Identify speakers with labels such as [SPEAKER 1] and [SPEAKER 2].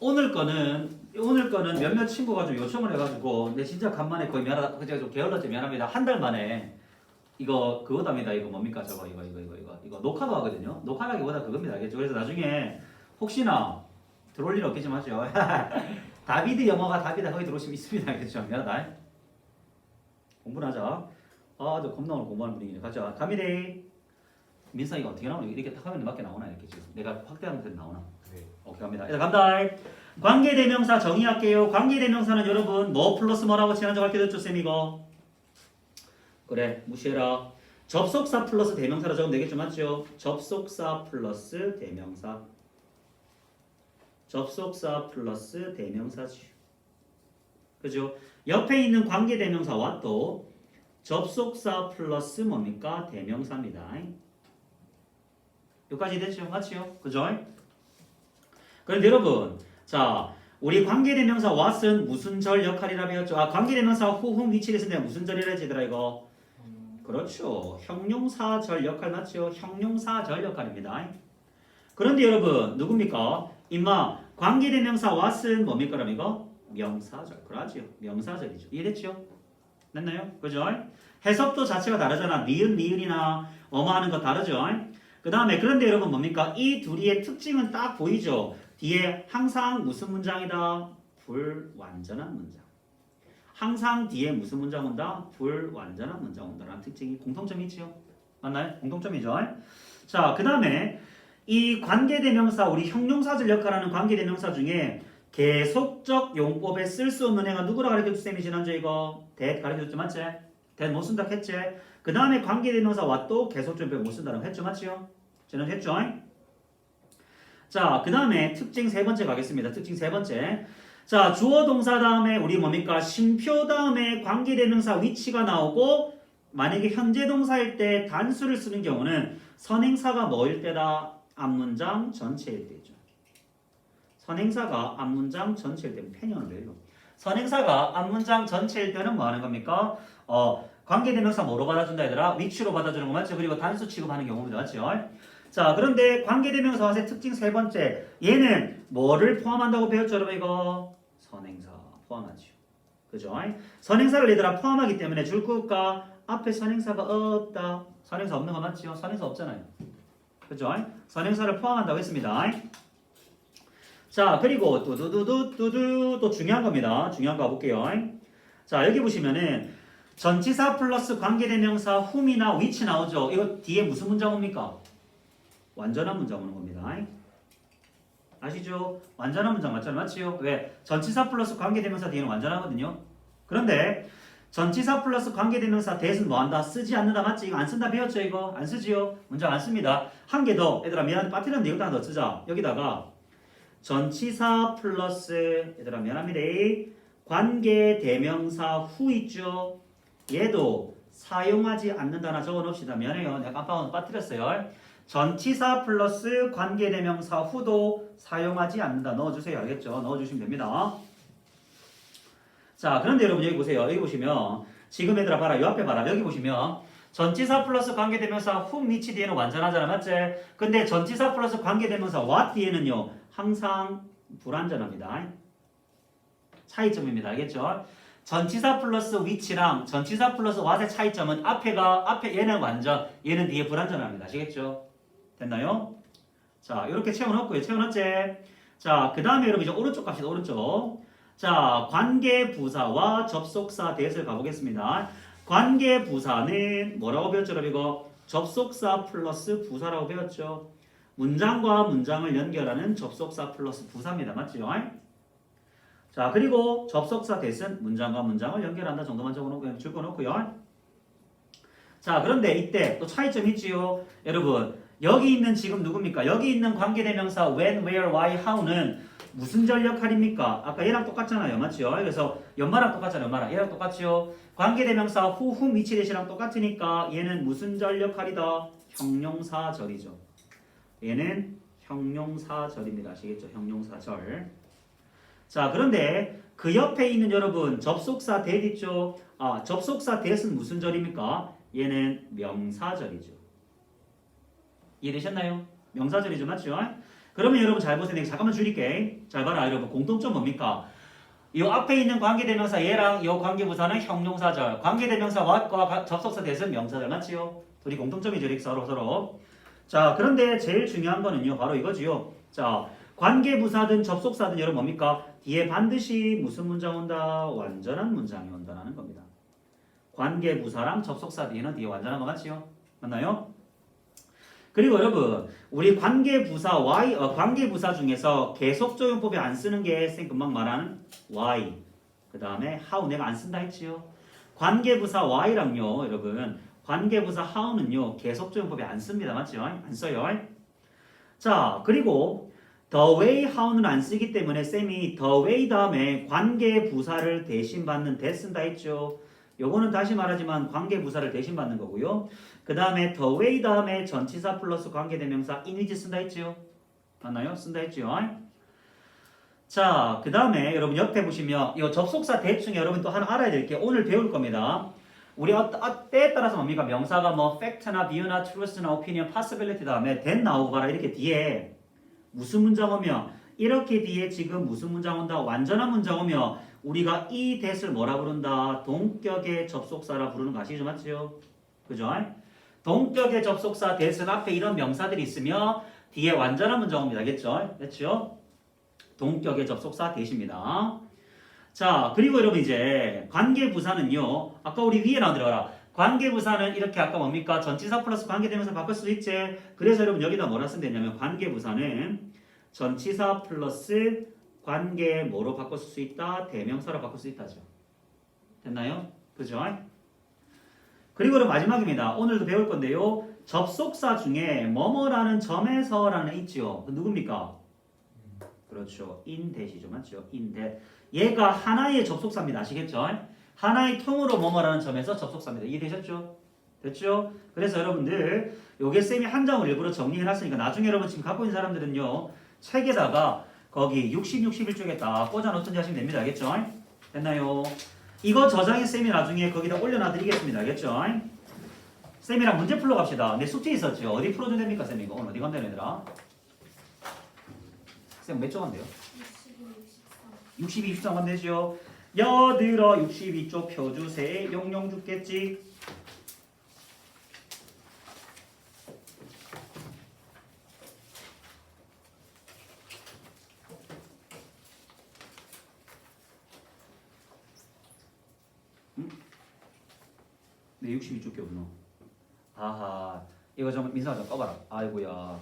[SPEAKER 1] 오늘 거는 오늘 거는 몇몇 친구가 좀 요청을 해가지고 근데 진짜 간만에 거의 미안하다 그제 좀 게을러져 미안합니다. 한 달 만에 이거 그거답니다. 이거 뭡니까? 저거 이거 이거 이거 이거. 이거 녹화도 하거든요. 녹화라기보다 그겁니다. 알겠죠? 그래서 나중에 혹시나 들어올 일 없겠지만 하죠. 다비드 영어가 다비드 거기 들어오시면 있습니다. 알겠죠? 미안하다. 공부를 하자. 아저 겁나 오늘 공부하는 분위기네. 가자. 다비드. 민상이가 어떻게 나오나? 이렇게 딱 하면 맞게 나오나? 이렇게 지금. 내가 확대하면 돼 나오나?
[SPEAKER 2] 네.
[SPEAKER 1] 오케이 갑니다. 일단 간다. 관계대명사 정의할게요. 관계대명사는 여러분 뭐 플러스 뭐라고 지난주 가르쳐줬죠 쌤 이거? 그래 무시해라. 접속사 플러스 대명사로 적으면 되겠죠 맞죠? 접속사 플러스 대명사. 접속사 플러스 대명사지. 그죠? 옆에 있는 관계대명사와 또 접속사 플러스 뭡니까? 대명사입니다. 여기까지 됐죠? 맞죠? 그죠? 그런데 여러분, 자, 우리 관계대명사 what은 무슨 절 역할이라 배웠죠? 아, 관계대명사 후흥 위치를 때 무슨 절이라 했지더라 이거? 그렇죠. 형용사 절 역할 맞죠? 형용사 절 역할입니다. 그런데 여러분, 누굽니까? 임마, 관계대명사 what은 뭡니까? 그럼 이거? 명사절. 그러지요. 명사절이죠. 이해됐죠? 됐나요? 그죠? 해석도 자체가 다르잖아. 니은, 니은이나 어마하는 거 다르죠? 그 다음에 그런데 여러분 뭡니까? 이 둘이의 특징은 딱 보이죠? 뒤에 항상 무슨 문장이다? 불완전한 문장. 항상 뒤에 무슨 문장 온다? 불완전한 문장 온다라는 특징이 공통점이 있죠. 맞나요? 공통점이죠. 자, 그 다음에 이 관계대명사 우리 형용사절 역할하는 관계대명사 중에 계속적 용법에 쓸 수 없는 애가 누구라 가르쳐줬 쌤이 지난주에 이거 대 가르쳐줬죠 맞지? 대못 쓴다 했지? 그 다음에 관계대명사 와 또 계속적 용법에 못 쓴다는 거 했죠 맞죠? 지난주 했죠? 자, 그 다음에 특징 세 번째 가겠습니다. 특징 세 번째. 자, 주어 동사 다음에 우리 뭡니까? 심표 다음에 관계대명사 위치가 나오고 만약에 현재 동사일 때 단수를 쓰는 경우는 선행사가 뭐일 때다? 앞문장 전체일 때죠. 선행사가 앞문장 전체일 때는 해요. 선행사가 앞문장 전체일 때는 뭐 하는 겁니까? 어, 관계대명사 뭐로 받아준다 얘들아? 위치로 받아주는 거 맞죠? 그리고 단수 취급하는 경우입니다. 맞죠? 자, 그런데 관계대명사 와의 특징 세 번째. 얘는 뭐를 포함한다고 배웠죠, 여러분 이거? 선행사 포함하죠. 그죠? 선행사를 얘들아 포함하기 때문에 줄거가 앞에 선행사가 없다. 선행사 없는 거 맞죠? 선행사 없잖아요. 그죠? 선행사를 포함한다고 했습니다. 자, 그리고 뚜두두두 뚜두 또 중요한 겁니다. 중요한 거 볼게요. 자, 여기 보시면은 전치사 플러스 관계대명사 whom이나 which 나오죠. 이거 뒤에 무슨 문장 옵니까? 완전한 문장 오는 겁니다. 아시죠? 완전한 문장 맞잖아요. 맞지요? 왜? 전치사 플러스 관계대명사 뒤에는 완전하거든요. 그런데 전치사 플러스 관계대명사 대신 뭐 한다? 쓰지 않는다 맞지? 이거 안 쓴다 배웠죠 이거? 안 쓰지요? 문장 안 씁니다. 한 개 더. 얘들아 미안한데 빠뜨렸는데 이거 하나 더 쓰자. 여기다가 전치사 플러스 얘들아 미안합니다. 관계대명사 후 있죠? 얘도 사용하지 않는다나 적어놓읍시다. 미안해요. 내가 깜빡 빠뜨렸어요. 전치사 플러스 관계대명사 후도 사용하지 않는다. 넣어주세요. 알겠죠? 넣어주시면 됩니다. 자, 그런데 여러분 여기 보세요. 여기 보시면 지금 얘들아 봐라. 이 앞에 봐라. 여기 보시면 전치사 플러스 관계대명사 whom which 뒤에는 완전하잖아. 맞지? 근데 전치사 플러스 관계대명사 what 뒤에는요. 항상 불완전합니다. 차이점입니다. 알겠죠? 전치사 플러스 which랑 전치사 플러스 what의 차이점은 앞에가 앞에 얘는 완전, 얘는 뒤에 불완전합니다. 아시겠죠? 됐나요? 자, 이렇게 채워넣고요. 채워넣지? 자, 그 다음에 여러분 이제 오른쪽 갑시다. 오른쪽. 자, 관계 부사와 접속사 대해서 가보겠습니다. 관계 부사는 뭐라고 배웠죠, 여러분? 접속사 플러스 부사라고 배웠죠. 문장과 문장을 연결하는 접속사 플러스 부사입니다. 맞죠? 자, 그리고 접속사 대신 문장과 문장을 연결한다 정도만 적어놓고 적어놓고요. 자, 그런데 이때 또 차이점 있지요. 여러분, 여기 있는 지금 누굽니까? 여기 있는 관계대명사 when, where, why, how는 무슨 절 역할입니까? 아까 얘랑 똑같잖아요. 맞죠? 그래서 연마랑 똑같잖아요. 연마랑 얘랑 똑같죠? 관계대명사 who, whom, which 대시랑 똑같으니까 얘는 무슨 절 역할이다? 형용사절이죠. 얘는 형용사절입니다. 아시겠죠? 형용사절. 자, 그런데 그 옆에 있는 여러분 접속사 that 있죠? 아, 접속사 that은 무슨 절입니까? 얘는 명사절이죠. 이해되셨나요? 명사절이죠, 맞죠? 그 그러면 여러분 잘 보세요. 내가 잠깐만 줄일게. 잘 봐라 여러분. 공통점 뭡니까? 이 앞에 있는 관계대명사 얘랑 이 관계부사는 형용사절, 관계대명사 what과 가- 접속사 대선 명사절 맞지요? 둘이 공통점이죠, 이렇게 서로 서로. 자, 그런데 제일 중요한 거는요, 바로 이거지요. 자, 관계부사든 접속사든 여러분 뭡니까? 뒤에 반드시 무슨 문장 온다? 완전한 문장이 온다는 겁니다. 관계부사랑 접속사 뒤에는 뒤에 완전한 거 맞지요? 맞나요? 그리고 여러분, 우리 관계부사 y, 어, 관계부사 중에서 계속적용법에 안 쓰는 게 쌤 금방 말하는 y. 그 다음에 how 내가 안 쓴다 했지요. 관계부사 y랑요, 여러분, 관계부사 how는요 계속적용법에 안 씁니다, 맞죠? 안 써요. 자, 그리고 the way how는 안 쓰기 때문에 쌤이 the way 다음에 관계부사를 대신 받는 대 쓴다 했죠. 요거는 다시 말하지만 관계부사를 대신 받는 거고요. 그 다음에 the way 다음에 전치사 플러스 관계대명사 which 쓴다 했지요. 맞나요? 쓴다 했지요. 자, 그 다음에 여러분 옆에 보시면 이 접속사 대충 여러분 또 하나 알아야 될 게 오늘 배울 겁니다. 우리 어, 어, 때에 따라서 뭡니까? 명사가 뭐 fact나 view나 truth나 opinion, possibility 다음에 then 나오고 가라 이렇게 뒤에 무슨 문장 오면 이렇게 뒤에 지금 무슨 문장 온다? 완전한 문장 오면 우리가 이 that을 뭐라 부른다? 동격의 접속사라 부르는 거 아시죠? 맞죠? 그죠? 동격의 접속사 that은 앞에 이런 명사들이 있으면 뒤에 완전한 문장 옵니다. 겠죠? 됐죠? 동격의 접속사 that입니다. 자, 그리고 여러분 이제 관계부사는요. 아까 우리 위에 나오더라. 관계부사는 이렇게 아까 뭡니까? 전치사 플러스 관계대명사 바꿀 수도 있지. 그래서 여러분 여기다 뭐라 쓰면 되냐면 관계부사는 전치사 플러스 관계 뭐로 바꿀 수 있다? 대명사로 바꿀 수 있다죠. 됐나요? 그죠? 그리고 마지막입니다. 오늘도 배울 건데요. 접속사 중에 뭐뭐라는 점에서라는 있죠. 그 누굽니까? 그렇죠. 인댓이죠. 맞죠? 인댓. 얘가 하나의 접속사입니다. 아시겠죠? 하나의 통으로 뭐뭐라는 점에서 접속사입니다. 이해되셨죠? 됐죠? 그래서 여러분들 요게 쌤이 한 장을 일부러 정리해놨으니까 나중에 여러분 지금 갖고 있는 사람들은요 책에다가 거기 60, 61쪽에 딱 꽂아놓든지 하시면 됩니다. 알겠죠? 됐나요? 이거 저장해 쌤이 나중에 거기다 올려놔드리겠습니다. 알겠죠? 쌤이랑 문제 풀러 갑시다. 내 숙제 있었죠? 어디 풀어줘야 됩니까 쌤 이거? 어디 간다는 얘들아? 쌤 몇쪽 간대요? 62, 63만 되죠. 여들어 62쪽 펴주세. 용용 죽겠지. 162쪽이 없노. 아하. 이거 좀 민상아 좀 꺼봐라. 아이고야.